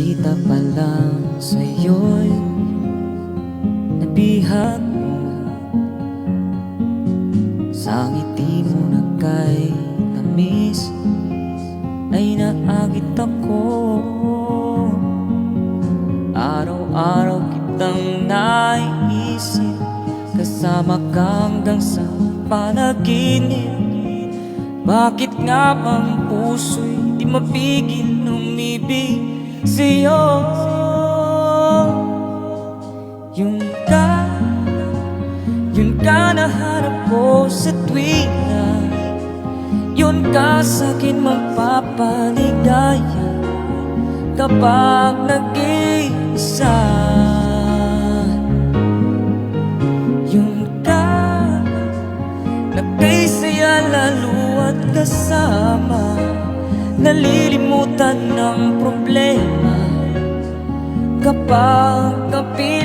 Bisita pa lang sa'yo'y Nabihag mo. Sa ngiti mo na kay tamis Ay naagit ako. Araw-araw kitang naiisip Kasama ka hanggang sa panaginip. Bakit nga bang puso'y di mapigil umibig sa'yo. Yung ka, yun ka nahanap ko sa tuwing na Yun ka sa'kin magpapaligaya Kapag nag-iisa. Yun ka na kay saya lalo at kasama. Nalilimutan ng problema Kapag kapiling